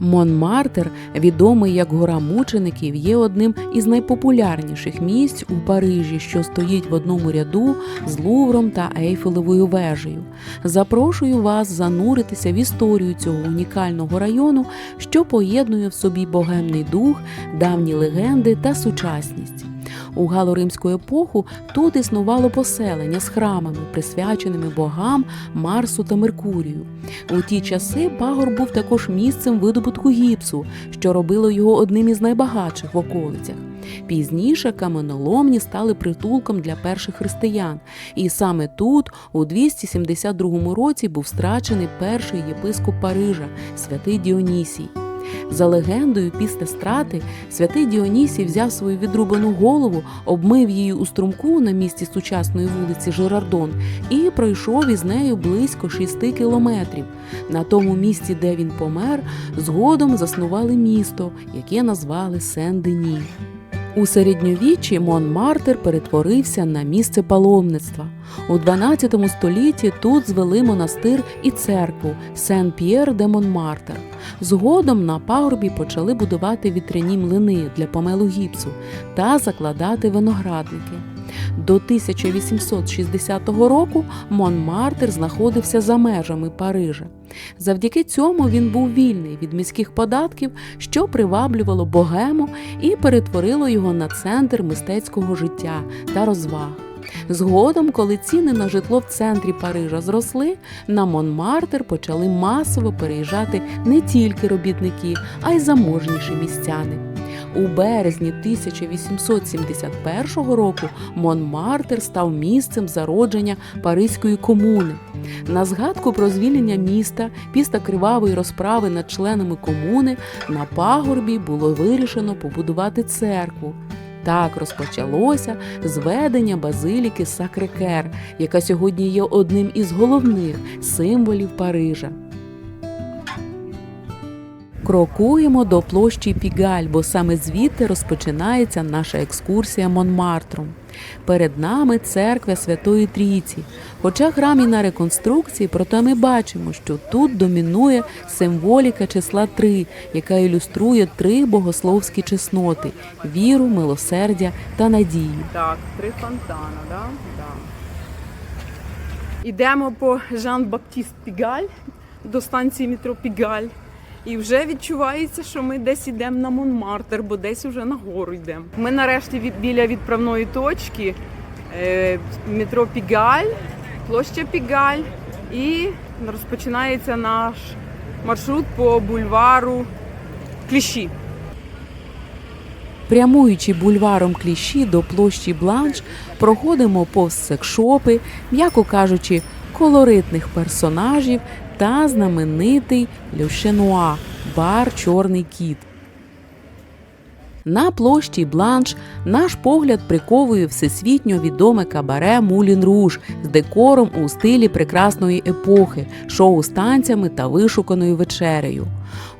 Монмартр, відомий як гора мучеників, є одним із найпопулярніших місць у Парижі, що стоїть в одному ряду з Лувром та Ейфелевою вежею. Запрошую вас зануритися в історію цього унікального району, що поєднує в собі богемний дух, давні легенди та сучасність. У галоримську епоху тут існувало поселення з храмами, присвяченими богам Марсу та Меркурію. У ті часи пагор був також місцем видобутку гіпсу, що робило його одним із найбагатших в околицях. Пізніше каменоломні стали притулком для перших християн, і саме тут, у 272 році, був страчений перший єпископ Парижа, святий Діонісій. За легендою, після страти святий Діонісій взяв свою відрубану голову, обмив її у струмку на місці сучасної вулиці Жерардон і пройшов із нею близько шести кілометрів. На тому місці, де він помер, згодом заснували місто, яке назвали Сен-Дені. У середньовіччі Монмартер перетворився на місце паломництва. У 12 столітті тут звели монастир і церкву Сен-П'єр де Монмартер. Згодом на пагорбі почали будувати вітряні млини для помелу гіпсу та закладати виноградники. До 1860 року Монмартр знаходився за межами Парижа. Завдяки цьому він був вільний від міських податків, що приваблювало богему і перетворило його на центр мистецького життя та розваг. Згодом, коли ціни на житло в центрі Парижа зросли, на Монмартр почали масово переїжджати не тільки робітники, а й заможніші містяни. У березні 1871 року Монмартр став місцем зародження Паризької комуни. На згадку про звільнення міста після кривавої розправи над членами комуни на пагорбі було вирішено побудувати церкву. Так розпочалося зведення базиліки Сакрекер, яка сьогодні є одним із головних символів Парижа. Крокуємо до площі Пігаль, бо саме звідти розпочинається наша екскурсія Монмартром. Перед нами церква Святої Трійці. Хоча храм і на реконструкції, проте ми бачимо, що тут домінує символіка числа 3, яка ілюструє три богословські чесноти віру, милосердя та надію. Так, три фонтана, да? Да. Ідемо по Жан-Баптіст Пігаль до станції метро Пігаль. І вже відчувається, що ми десь йдемо на Монмартр, бо десь вже на гору йдемо. Ми нарешті від, біля відправної точки е, метро Пігаль, площа Пігаль, і розпочинається наш маршрут по бульвару Кліщі. Прямуючи бульваром кліщі до площі Бланш, проходимо повз секшопи, м'яко кажучи, колоритних персонажів та знаменитий Люшенуа бар Чорний кіт. На площі Бланш наш погляд приковує всесвітньо відоме кабаре Мулін Руж з декором у стилі прекрасної епохи, шоу з танцями та вишуканою вечерею.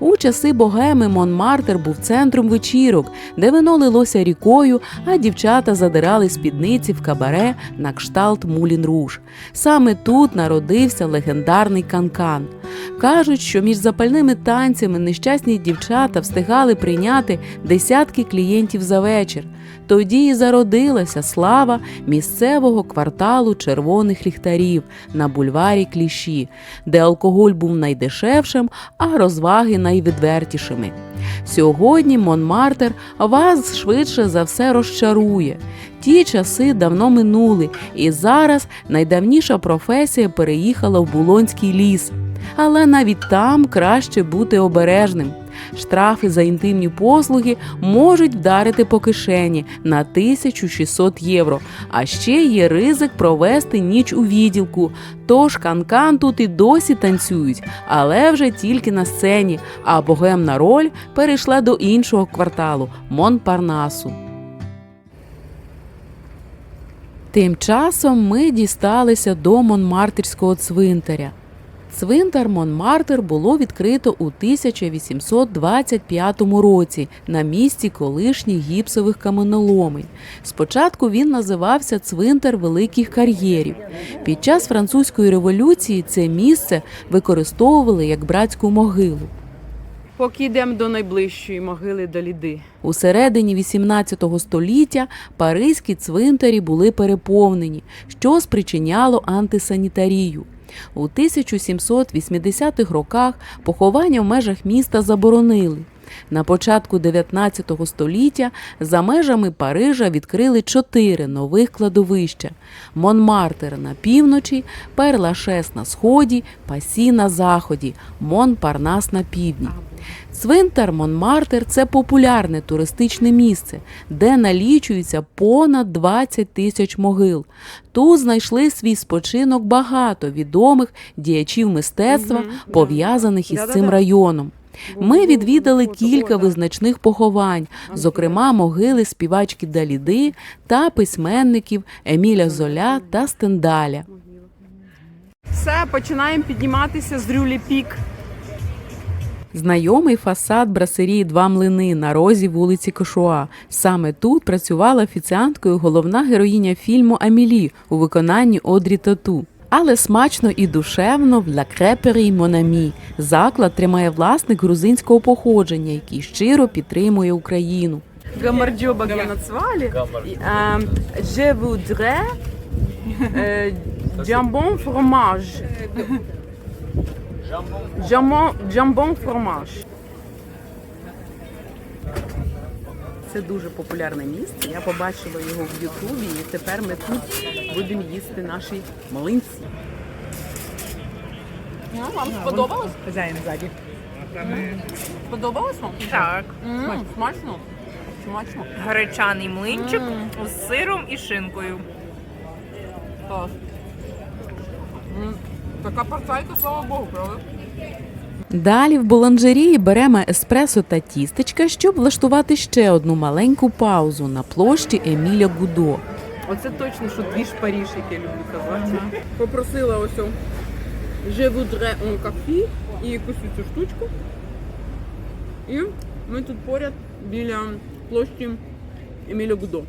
У часи богеми Монмартр був центром вечірок, де вино лилося рікою, а дівчата задирали спідниці в кабаре на кшталт Мулін Руж. Саме тут народився легендарний канкан. Кажуть, що між запальними танцями нещасні дівчата встигали прийняти десятки клієнтів за вечір. Тоді і зародилася слава місцевого кварталу червоних ліхтарів на бульварі Кліші, де алкоголь був найдешевшим, а розваги найвідвертішими. Сьогодні Монмартер вас швидше за все розчарує. Ті часи давно минули, і зараз найдавніша професія переїхала в Булонський ліс. Але навіть там краще бути обережним. Штрафи за інтимні послуги можуть вдарити по кишені на 1600 євро. А ще є ризик провести ніч у відділку. Тож канкан тут і досі танцюють, але вже тільки на сцені. А богемна роль перейшла до іншого кварталу Монпарнасу. Тим часом ми дісталися до Монмартерського цвинтаря. Цвинтар Монмартр було відкрито у 1825 році на місці колишніх гіпсових каменоломень. Спочатку він називався Цвинтар Великих кар'єрів. Під час французької революції це місце використовували як братську могилу. Поки йдемо до найближчої могили Даліди. У середині XVIII століття паризькі цвинтарі були переповнені, що спричиняло антисанітарію. У 1780-х роках поховання в межах міста заборонили. На початку 19 століття за межами Парижа відкрили чотири нових кладовища: Монмартер на півночі, Перлашес на сході, Пасі на заході, Монпарнас на півдні. Цвинтар Монмартер це популярне туристичне місце, де налічується понад 20 тисяч могил. Тут знайшли свій спочинок багато відомих діячів мистецтва, пов'язаних із цим районом. Ми відвідали кілька визначних поховань, зокрема могили співачки Даліди та письменників Еміля Золя та Стендаля. Все, починаємо підніматися з Рюлі Пік. Знайомий фасад брасерії Два млини на розі вулиці Кошуа. Саме тут працювала офіціанткою головна героїня фільму Амілі у виконанні Одрі Тату. Але смачно і душевно в Ла Крепері Монамі. Заклад тримає власник грузинського походження, який щиро підтримує Україну. Гамарджоба я назвали. Ем, Je voudrais е, jambon fromage. Jambon, jambon fromage. Це дуже популярне місце. Я побачила його в Ютубі, і тепер ми тут будемо їсти наші малинці. Вам сподобалось? Хазяїн ззаді. Сподобалось вам? Так. М, Смачно. Смачно. Гречаний млинчик з сиром і шинкою. Клас. М, Така парцайка, слава Богу, правда? Далі в боланжерії беремо еспресо та тістечка, щоб влаштувати ще одну маленьку паузу на площі Еміля Гудо. Оце точно, що дві ж Паріж, як я люблю казати. Попросила ось Je voudrais un café і якусь цю штучку. І ми тут поряд біля площі Еміля Гудо.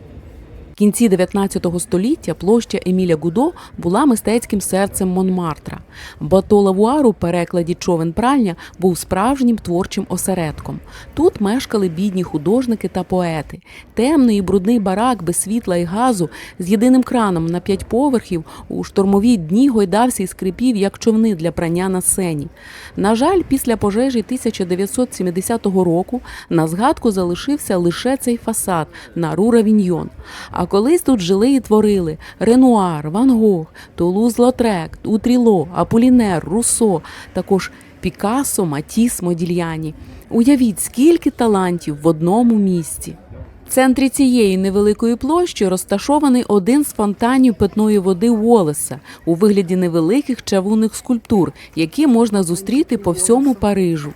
В кінці 19 століття площа Еміля Гудо була мистецьким серцем Монмартра. Бато Лавуар у перекладі човен пральня був справжнім творчим осередком. Тут мешкали бідні художники та поети. Темний і брудний барак без світла і газу з єдиним краном на п'ять поверхів у штормові дні гойдався і скрипів, як човни для прання на сцені. На жаль, після пожежі 1970 року на згадку залишився лише цей фасад на Рура Віньйон. А колись тут жили і творили Ренуар, Ван Гог, Тулуз Лотрек, Утріло, Аполінер, Руссо, також Пікассо, Матіс, Модільяні. Уявіть, скільки талантів в одному місці. В центрі цієї невеликої площі розташований один з фонтанів питної води Уоллеса у вигляді невеликих чавунних скульптур, які можна зустріти по всьому Парижу.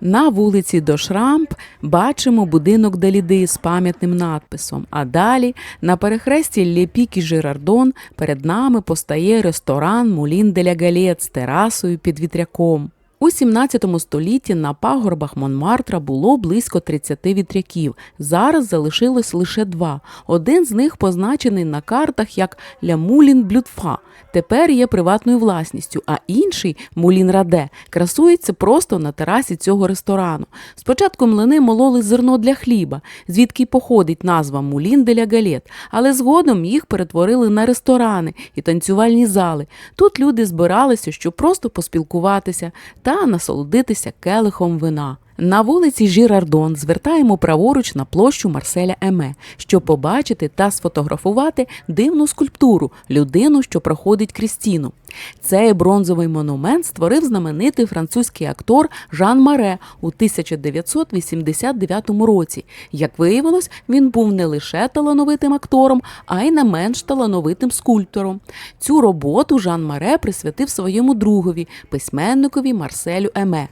На вулиці Дошрамп бачимо будинок Даліди з пам'ятним надписом. А далі на перехресті Лєпік і Жирардон перед нами постає ресторан Мулін де ля Галет з терасою під вітряком. У 17 столітті на пагорбах Монмартра було близько 30 вітряків. Зараз залишилось лише два. Один з них позначений на картах як Ля Мулін Блюдфа. Тепер є приватною власністю, а інший Мулін Раде красується просто на терасі цього ресторану. Спочатку млини мололи зерно для хліба, звідки й походить назва Мулін де ля Галет, але згодом їх перетворили на ресторани і танцювальні зали. Тут люди збиралися, щоб просто поспілкуватися та насолодитися келихом вина. На вулиці Жірардон звертаємо праворуч на площу Марселя Еме, щоб побачити та сфотографувати дивну скульптуру людину, що проходить крізь стіну. Цей бронзовий монумент створив знаменитий французький актор Жан Маре у 1989 році. Як виявилось, він був не лише талановитим актором, а й не менш талановитим скульптором. Цю роботу Жан Маре присвятив своєму другові, письменникові Марселю Еме.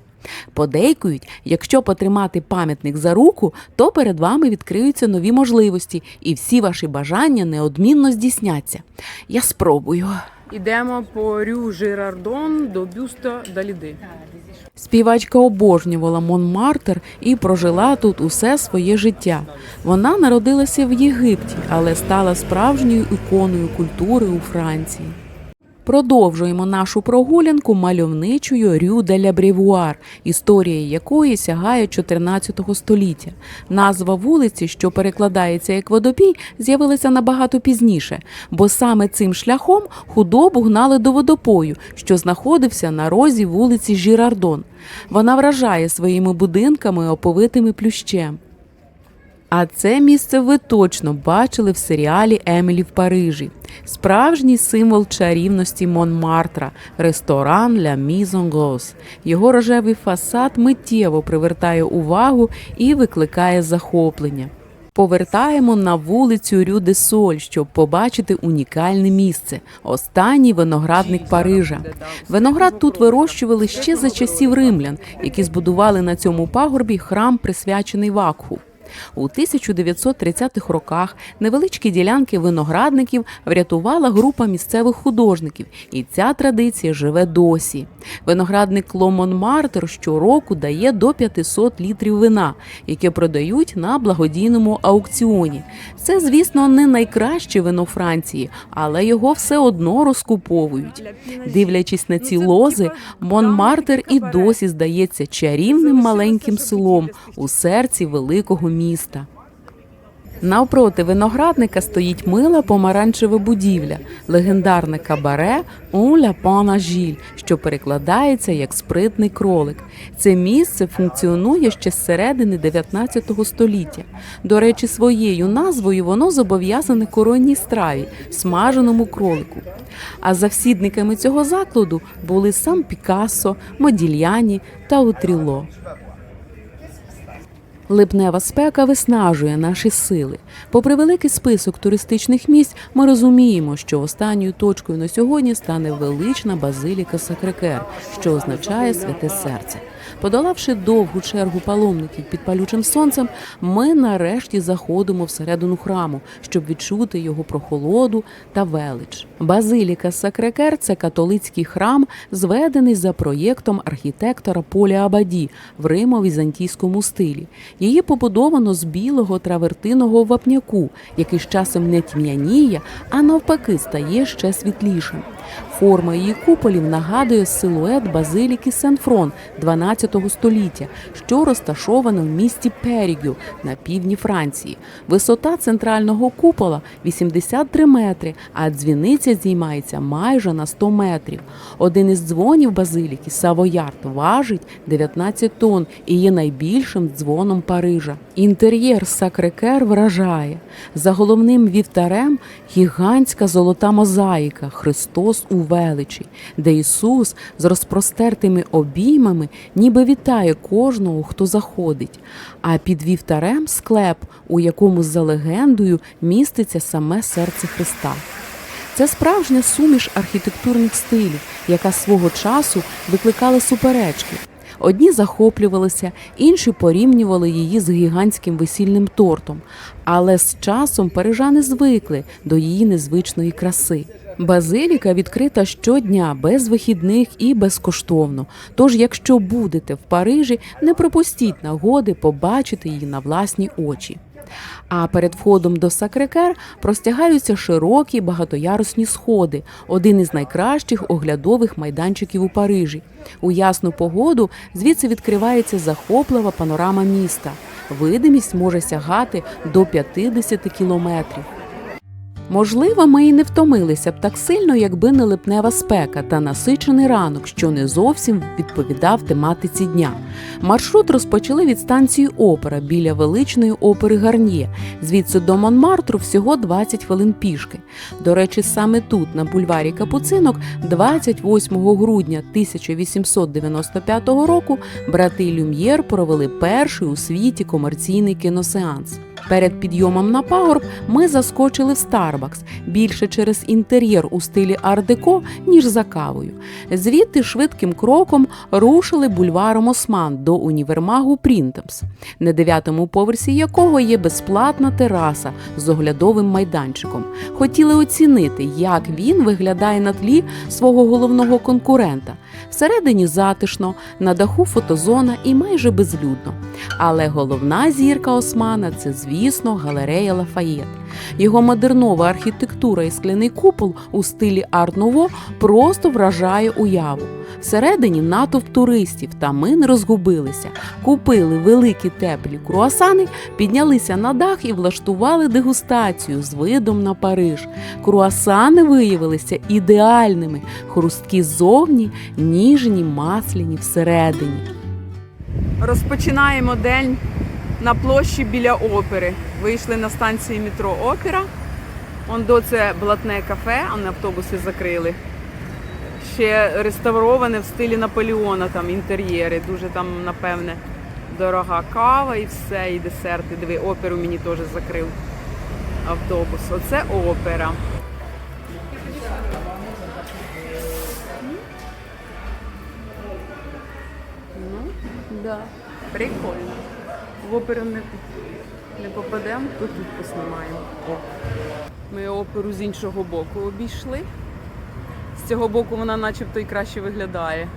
Подейкують, якщо потримати пам'ятник за руку, то перед вами відкриються нові можливості, і всі ваші бажання неодмінно здійсняться. Я спробую. Ідемо по Рю Жирардон до бюста Даліди. Співачка обожнювала Монмартер і прожила тут усе своє життя. Вона народилася в Єгипті, але стала справжньою іконою культури у Франції. Продовжуємо нашу прогулянку мальовничою Рю де ля Брівуар, історія якої сягає 14 століття. Назва вулиці, що перекладається як водопій, з'явилася набагато пізніше, бо саме цим шляхом худобу гнали до водопою, що знаходився на розі вулиці Жірардон. Вона вражає своїми будинками, оповитими плющем. А це місце ви точно бачили в серіалі Емілі в Парижі. Справжній символ чарівності Монмартра ресторан Ля Мізонгос. Його рожевий фасад миттєво привертає увагу і викликає захоплення. Повертаємо на вулицю Рю де Соль, щоб побачити унікальне місце останній виноградник Парижа. Виноград тут вирощували ще за часів римлян, які збудували на цьому пагорбі храм, присвячений Вакху. У 1930-х роках невеличкі ділянки виноградників врятувала група місцевих художників, і ця традиція живе досі. Виноградник Ломон Мартер щороку дає до 500 літрів вина, яке продають на благодійному аукціоні. Це, звісно, не найкраще вино Франції, але його все одно розкуповують. Дивлячись на ці лози, Монмартер і досі здається чарівним маленьким селом у серці великого міста. Навпроти виноградника стоїть мила помаранчева будівля, легендарне кабаре «Un lapin agile», що перекладається як спритний кролик. Це місце функціонує ще з середини 19 століття. До речі, своєю назвою воно зобов'язане коронній страві смаженому кролику. А завсідниками цього закладу були сам Пікассо, Модільяні та Утріло. Липнева спека виснажує наші сили. Попри великий список туристичних місць, ми розуміємо, що останньою точкою на сьогодні стане велична базиліка Сакрекер, що означає святе серце. Подолавши довгу чергу паломників під палючим сонцем, ми нарешті заходимо всередину храму, щоб відчути його прохолоду та велич. Базиліка Сакрекер це католицький храм, зведений за проєктом архітектора Поля Абаді в римо-візантійському стилі. Її побудовано з білого травертиного вапняку, який з часом не тьмяніє, а навпаки стає ще світлішим. Форма її куполів нагадує силует базиліки Сен-Фрон 12 століття, що розташована в місті Перігю на півдні Франції. Висота центрального купола 83 метри, а дзвіниця здіймається майже на 100 метрів. Один із дзвонів базиліки Савоярд важить 19 тонн і є найбільшим дзвоном Парижа. Інтер'єр Сакрекер вражає. За головним вівтарем гігантська золота мозаїка Христос у величі, де Ісус з розпростертими обіймами ніби вітає кожного, хто заходить. А під вівтарем склеп, у якому за легендою міститься саме серце Христа. Це справжня суміш архітектурних стилів, яка свого часу викликала суперечки. Одні захоплювалися, інші порівнювали її з гігантським весільним тортом. Але з часом парижани звикли до її незвичної краси. Базиліка відкрита щодня без вихідних і безкоштовно. Тож, якщо будете в Парижі, не пропустіть нагоди побачити її на власні очі. А перед входом до Сакрекер простягаються широкі багатоярусні сходи, один із найкращих оглядових майданчиків у Парижі. У ясну погоду звідси відкривається захоплива панорама міста. Видимість може сягати до 50 кілометрів. Можливо, ми і не втомилися б так сильно, якби не липнева спека та насичений ранок, що не зовсім відповідав тематиці дня. Маршрут розпочали від станції опера біля величної опери Гарньє. Звідси до Монмартру всього 20 хвилин пішки. До речі, саме тут, на бульварі Капуцинок, 28 грудня 1895 року, брати Люм'єр провели перший у світі комерційний кіносеанс. Перед підйомом на пагорб ми заскочили в Старбакс більше через інтер'єр у стилі ар-деко, ніж за кавою. Звідти швидким кроком рушили бульваром Осман до універмагу Прінтемс, на дев'ятому поверсі якого є безплатна тераса з оглядовим майданчиком. Хотіли оцінити, як він виглядає на тлі свого головного конкурента. Всередині затишно, на даху фотозона і майже безлюдно. Але головна зірка Османа це, звісно, галерея Лафаєт. Його модернова архітектура і скляний купол у стилі арт-ново просто вражає уяву. Всередині натовп туристів, та ми не розгубилися. Купили великі теплі круасани, піднялися на дах і влаштували дегустацію з видом на Париж. Круасани виявилися ідеальними, хрусткі ззовні, ніжні, масляні всередині. Розпочинаємо день на площі біля опери. Вийшли на станції метро Опера. Он до це блатне кафе, а не автобуси закрили. Ще реставроване в стилі Наполеона, там інтер'єри. Дуже там, напевне, дорога кава і все, і десерти. Диви, оперу мені теж закрив автобус. Оце опера. Да. Прикольно. В оперу не, не попадемо, то тут поснімаємо. Ми оперу з іншого боку обійшли. З цього боку вона начебто і краще виглядає.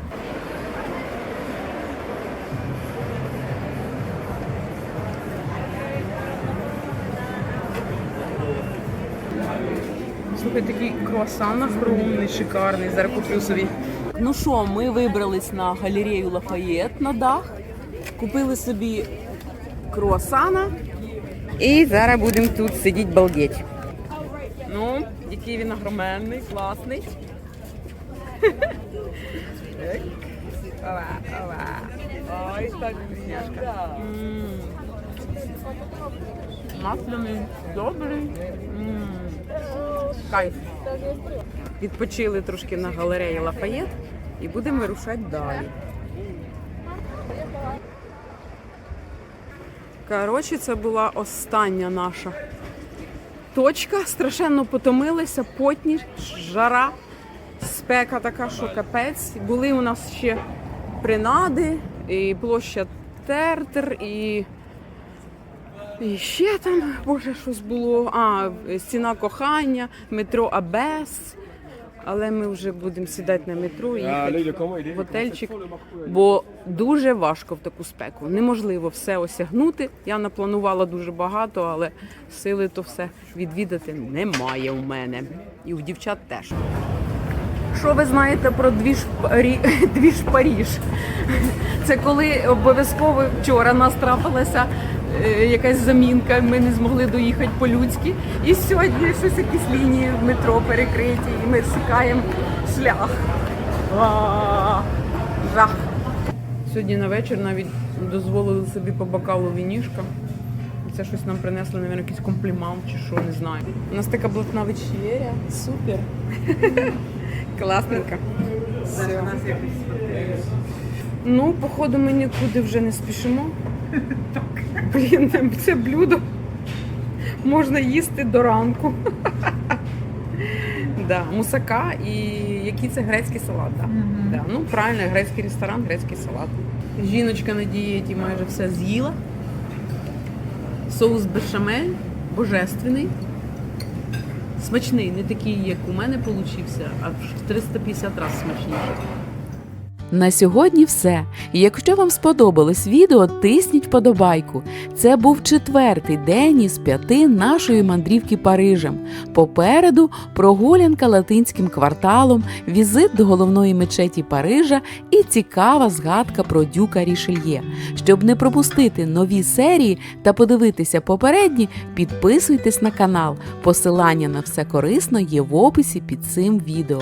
Слухай, такий круасан огромний, шикарний. Зараз куплю собі. Ну що, ми вибрались на галерею Лафаєт на дах, купили собі круасана і зараз будемо тут сидіти балдеть. Ну, який він огроменний, класний. Ова, ова. Ой, так. М. Масляний, добрий. Кайф. Відпочили трошки на галереї Лафаєт і будемо вирушати далі. Коротше, це була остання наша точка. Страшенно потомилися, потні, жара, спека така, що капець. Були у нас ще принади, і площа Тертер, і, і ще там, боже, щось було. А, стіна кохання, метро Абес. Але ми вже будемо сідати на метро і їхати в готельчик, бо дуже важко в таку спеку. Неможливо все осягнути. Я напланувала дуже багато, але сили то все відвідати немає у мене. І у дівчат теж. Що ви знаєте про двіж, Парі... двіж Паріж? Це коли обов'язково вчора нас трапилася якась замінка, ми не змогли доїхати по-людськи. І сьогодні щось якісь лінії в метро перекриті, і ми шукаємо шлях. Жах. Сьогодні на вечір навіть дозволили собі по бокалу вінішка. Це щось нам принесли, мабуть, якийсь комплімент чи що, не знаю. У нас така блатна вечеря. Супер. Класненько. Все. Ну, походу, ми нікуди вже не спішимо. Блін, це блюдо можна їсти до ранку. Да, мусака і який це грецький салат. Да. Да. Ну, правильно, грецький ресторан, грецький салат. Жіночка на дієті майже все з'їла. Соус бешамель, божественний. Смачний, не такий, як у мене получився, а в 350 разів смачніший. На сьогодні все. Якщо вам сподобалось відео, тисніть вподобайку. Це був четвертий день із п'яти нашої мандрівки Парижем. Попереду прогулянка латинським кварталом, візит до головної мечеті Парижа і цікава згадка про дюка Рішельє. Щоб не пропустити нові серії та подивитися попередні, підписуйтесь на канал. Посилання на все корисно є в описі під цим відео.